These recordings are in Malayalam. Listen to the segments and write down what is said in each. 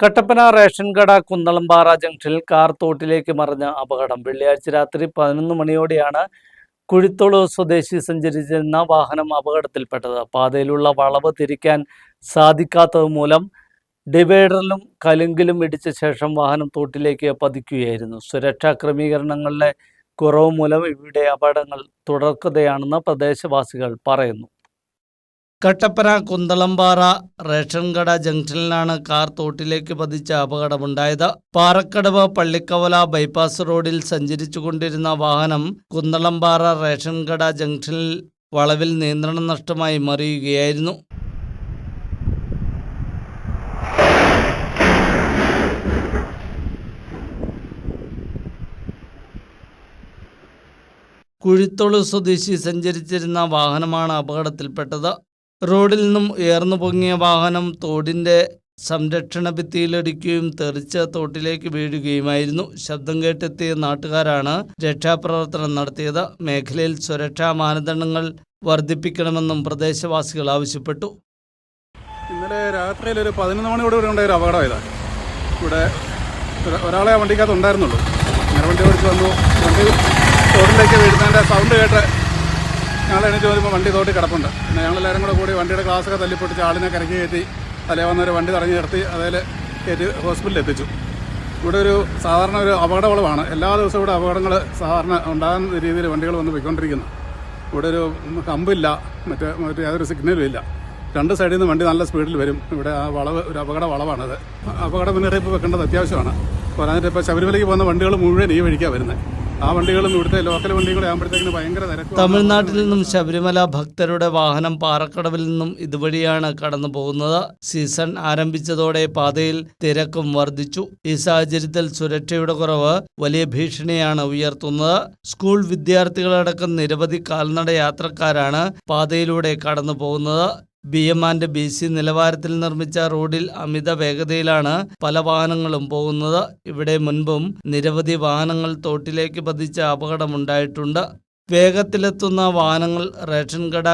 കട്ടപ്പന റേഷൻ കട കുന്നളംപാറ ജംഗ്ഷനിൽ കാർ തോട്ടിലേക്ക് മറിഞ്ഞ അപകടം. വെള്ളിയാഴ്ച രാത്രി പതിനൊന്ന് മണിയോടെയാണ് കുഴിത്തോളൂർ സ്വദേശി സഞ്ചരിച്ചിരുന്ന വാഹനം അപകടത്തിൽപ്പെട്ടത്. പാതയിലുള്ള വളവ് തിരിക്കാൻ സാധിക്കാത്തത് മൂലം ഡിവൈഡറിലും കലുങ്കിലും ഇടിച്ച ശേഷം വാഹനം തോട്ടിലേക്ക് പതിക്കുകയായിരുന്നു. സുരക്ഷാ ക്രമീകരണങ്ങളിലെ കുറവ് മൂലം ഇവിടെ അപകടങ്ങൾ തുടർക്കഥയാണെന്ന് പ്രദേശവാസികൾ പറയുന്നു. കട്ടപ്പന കുന്തളംപാറ റേഷൻ കട ജംഗ്ഷനിലാണ് കാർ തോട്ടിലേക്ക് പതിച്ച അപകടമുണ്ടായത്. പാറക്കടവ് പള്ളിക്കവല ബൈപ്പാസ് റോഡിൽ സഞ്ചരിച്ചുകൊണ്ടിരുന്ന വാഹനം കുന്തളംപാറ റേഷൻ കട ജംഗ്ഷനിൽ വളവിൽ നിയന്ത്രണം നഷ്ടമായി മറിയുകയായിരുന്നു. കുഴിത്തോൾ സ്വദേശി സഞ്ചരിച്ചിരുന്ന വാഹനമാണ് അപകടത്തിൽപ്പെട്ടത്. റോഡിൽ നിന്നും ഉയർന്നു പൊങ്ങിയ വാഹനം തോടിന്റെ സംരക്ഷണ ഭിത്തിയിലിടിക്കുകയും തെറിച്ച് തോട്ടിലേക്ക് വീഴുകയുമായിരുന്നു. ശബ്ദം കേട്ടെത്തിയ നാട്ടുകാരാണ് രക്ഷാപ്രവർത്തനം നടത്തിയത്. മേഖലയിൽ സുരക്ഷാ മാനദണ്ഡങ്ങൾ വർദ്ധിപ്പിക്കണമെന്നും പ്രദേശവാസികൾ ആവശ്യപ്പെട്ടു. ഇന്നലെ രാത്രിയിൽ ഒരു പതിനൊന്ന് മണിയോട് കൂടി ഉണ്ടായ ഒരു അപകടമായതാണ് ഇവിടെ ഒരാളെ വണ്ടിക്കകത്ത് ഉണ്ടായിരുന്നുള്ളൂ. വണ്ടി ഓടിച്ച് വന്നു. വണ്ടി തോട്ടിലേക്ക് വീഴുന്നതിന്റെ സൗണ്ട് കേട്ട് ഞങ്ങൾ എണീറ്റ് വരുമ്പോൾ വണ്ടി തോട്ടി കിടപ്പുണ്ട്. പിന്നെ ഞങ്ങളെല്ലാവരും കൂടെ കൂടി വണ്ടിയുടെ ഗ്ലാസ്സൊക്കെ തല്ലിപ്പൊട്ടിച്ച് ആളിനെ കരക്കി കയറ്റി തലേ വന്നൊരു വണ്ടി തടഞ്ഞു നിർത്തി അതിൽ കയറ്റി ഹോസ്പിറ്റലിൽ എത്തിച്ചു. ഇവിടെ ഒരു സാധാരണ ഒരു അപകട വളവാണ് എല്ലാ ദിവസവും ഇവിടെ അപകടങ്ങൾ സാധാരണ ഉണ്ടാകുന്ന രീതിയിൽ വണ്ടികൾ വന്ന് പോയിക്കൊണ്ടിരിക്കുന്നു. ഇവിടെ ഒരു കമ്പില്ല മറ്റേ മറ്റേ യാതൊരു സിഗ്നലും ഇല്ല. രണ്ട് സൈഡിൽ നിന്ന് വണ്ടി നല്ല സ്പീഡിൽ വരും. ഇവിടെ ആ വളവ് ഒരു അപകട വളവാണത് അപകട മുന്നറിയിപ്പ് വെക്കേണ്ടത് അത്യാവശ്യമാണ്. പോരാഞ്ഞിട്ട് ഇപ്പോൾ ശബരിമലയ്ക്ക് പോകുന്ന വണ്ടികൾ മുഴുവൻ ഈ വഴിക്കാണ് വരുന്നത് ആ ലോക്കൽ ഭയങ്കര തമിഴ്നാട്ടിൽ നിന്നും ശബരിമല ഭക്തരുടെ വാഹനം പാറക്കടവിൽ നിന്നും ഇതുവഴിയാണ് കടന്നു പോകുന്നത്. സീസൺ ആരംഭിച്ചതോടെ പാതയിൽ തിരക്കും വർദ്ധിച്ചു. ഈ സാഹചര്യത്തിൽ സുരക്ഷയുടെ കുറവ് വലിയ ഭീഷണിയാണ് ഉയർത്തുന്നത്. സ്കൂൾ വിദ്യാർത്ഥികളടക്കം നിരവധി കാൽനട യാത്രക്കാരാണ് പാതയിലൂടെ കടന്നു പോകുന്നത്. B M and B C നിലവാരത്തിൽ നിർമ്മിച്ച റോഡിൽ അമിത വേഗതയിലാണ് പല വാഹനങ്ങളും പോകുന്നത്. ഇവിടെ മുൻപും നിരവധി വാഹനങ്ങൾ തോട്ടിലേക്ക് പതിച്ച അപകടമുണ്ടായിട്ടുണ്ട്. വേഗത്തിലെത്തുന്ന വാഹനങ്ങൾ റേഷൻ കട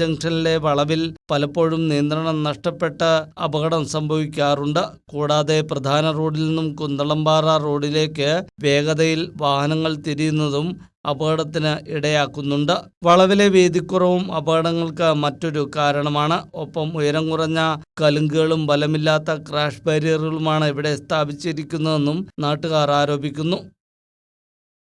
ജംഗ്ഷനിലെ വളവിൽ പലപ്പോഴും നിയന്ത്രണം നഷ്ടപ്പെട്ട് അപകടം സംഭവിക്കാറുണ്ട്. കൂടാതെ പ്രധാന റോഡിൽ നിന്നും കുന്നളമ്പാറ റോഡിലേക്ക് വേഗതയിൽ വാഹനങ്ങൾ തിരിയുന്നതും അപകടത്തിന് ഇടയാക്കുന്നുണ്ട്. വളവിലെ വേദിക്കുറവും അപകടങ്ങൾക്ക് മറ്റൊരു കാരണമാണ്. ഒപ്പം ഉയരം കുറഞ്ഞ കലുങ്കുകളും ബലമില്ലാത്ത ക്രാഷ് ബാരിയറുകളുമാണ് ഇവിടെ സ്ഥാപിച്ചിരിക്കുന്നതെന്നും നാട്ടുകാർ ആരോപിക്കുന്നു.